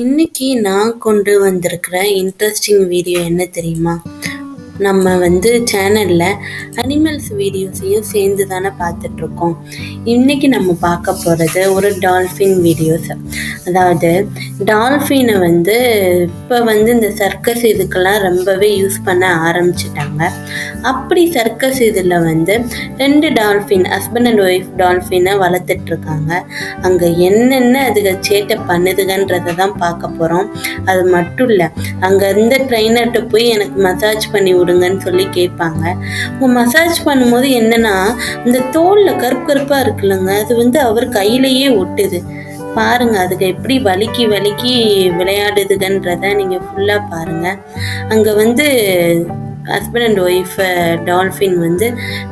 இன்னைக்கு நான் கொண்டு வந்திருக்கிற இன்ட்ரெஸ்டிங் வீடியோ என்ன தெரியுமா? நம்ம வந்து சேனலில் அனிமல்ஸ் வீடியோஸையும் சேர்ந்து தானே பார்த்துட்ருக்கோம். இன்றைக்கி நம்ம பார்க்க போகிறது ஒரு டால்ஃபின் வீடியோஸ் அதாவது டால்ஃபினை வந்து இப்போ வந்து இந்த சர்க்கஸ் இதுக்கெல்லாம் ரொம்பவே யூஸ் பண்ண ஆரம்பிச்சிட்டாங்க. அப்படி சர்க்கஸ் இதில் வந்து ரெண்டு டால்ஃபின் ஹஸ்பண்ட் அண்ட் ஒய்ஃப் டால்ஃபினை வளர்த்துட்ருக்காங்க. அங்கே என்னென்ன அதுக சேட்டை பண்ணுதுகன்றதை தான் பார்க்க போகிறோம் அது மட்டும் இல்லை அங்கே இருந்த ட்ரைனர்கிட்ட போய் எனக்கு மசாஜ் பண்ணி விடுங்கன்னு சொல்லி கேட்பாங்க. அவங்க மசாஜ் பண்ணும்போது என்னன்னா இந்த தோலில் கருப்பு கருப்பாக இருக்குல்லங்க. அது வந்து அவர் கையிலேயே ஒட்டுது. பாருங்க அதுக்கு எப்படி வலிக்கி வலிக்கி விளையாடுதுகன்றத நீங்கள் ஃபுல்லாக பாருங்க. அங்கே வந்து ஹஸ்பண்ட் அண்ட் ஒய்ஃப் டால்ஃபின் வந்து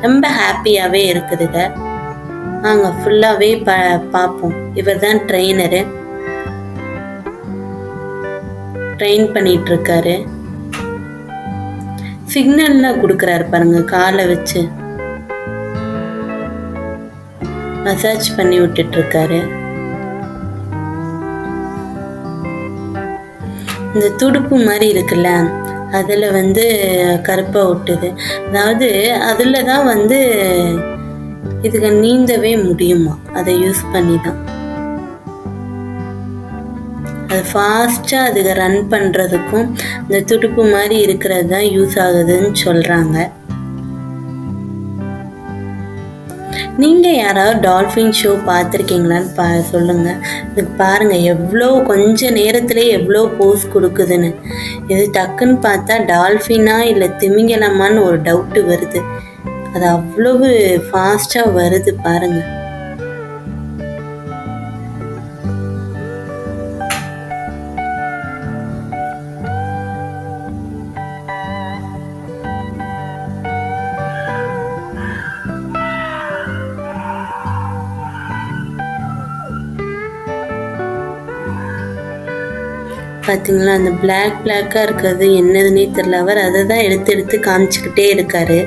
ரொம்ப ஹாப்பியாகவே இருக்குதுங்க நாங்கள் ஃபுல்லாகவே ப பார்ப்போம் இவர் தான் ட்ரெயினரு ட்ரெயின் பண்ணிட்டு சிக்னல்லாம் கொடுக்குறாரு பாருங்க காலை வச்சு. மசாஜ் பண்ணி விட்டுட்டு இருக்காரு இந்த துடுப்பு மாதிரி இருக்குல்ல அதில் வந்து கருப்பை ஒட்டுது. அதாவது அதில் தான் வந்து இதுக்கு நீந்தவே முடியுமா? அதை யூஸ் பண்ணி தான் அது ஃபாஸ்ட்டாக அதுக்கு ரன் பண்ணுறதுக்கும் இந்த துடுப்பு மாதிரி இருக்கிறது தான் யூஸ் ஆகுதுன்னு சொல்கிறாங்க நீங்கள் யாராவது டால்ஃபின் ஷோ பார்த்துருக்கீங்களான்னு பா சொல்லுங்கள் இதுக்கு பாருங்கள் எவ்வளோ கொஞ்ச நேரத்தில் எவ்வளோ போஸ் கொடுக்குதுன்னு. இது டக்குன்னு பார்த்தா டால்ஃபினா இல்லை திமிங்கலமான்னு ஒரு டவுட்டு வருது. அது அவ்வளவு ஃபாஸ்ட்டாக வருது பாருங்கள் பார்த்தீங்களா அந்த பிளாக் பிளாக்காக இருக்கிறது என்னதுன்னே தெரில அவர் அதை தான் எடுத்து எடுத்து காமிச்சிக்கிட்டே இருக்காரு.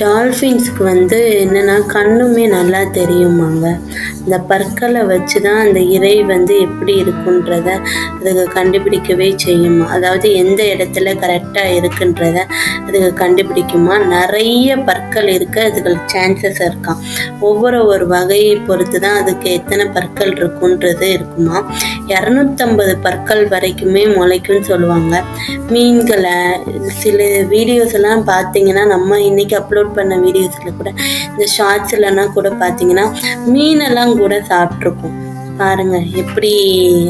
டால்ஃபின்ஸுக்கு வந்து என்னென்னா கண்ணுமே நல்லா தெரியுமாங்க. இந்த பற்களை வச்சு தான் அந்த இறை வந்து எப்படி இருக்குன்றத அதுக்கு கண்டுபிடிக்கவே செய்யுமா? அதாவது எந்த இடத்துல கரெக்டாக இருக்குன்றத அதுக்கு கண்டுபிடிக்குமா? நிறைய பற்கள் இருக்க அதுக்கு சான்சஸ் இருக்காம் ஒவ்வொரு ஒரு வகையை பொறுத்து தான் அதுக்கு எத்தனை பற்கள் இருக்குன்றது இருக்குமா? இரநூத்தம்பது பற்கள் வரைக்குமே முளைக்கும்னு சொல்லுவாங்க. மீன்களை சில வீடியோஸ் எல்லாம் பார்த்தீங்கன்னா நம்ம இன்னைக்கு அப்லோட் பண்ண வீடியோஸில் கூட இந்த ஷார்ட்ஸ்லலாம் கூட பார்த்தீங்கன்னா மீனெல்லாம் கூட சாப்பிட்ருக்கோம் பாருங்க எப்படி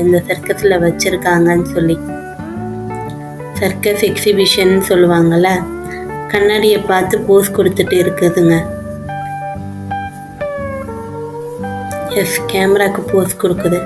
இந்த சர்க்கஸில் வச்சுருக்காங்கன்னு சொல்லி. சர்க்கஸ் எக்ஸிபிஷன் சொல்லுவாங்கள்ல கண்ணாடியை பார்த்து போஸ் கொடுத்துட்டு இருக்குதுங்க. எஸ் கேமராக்கு போஸ் கொடுக்குது.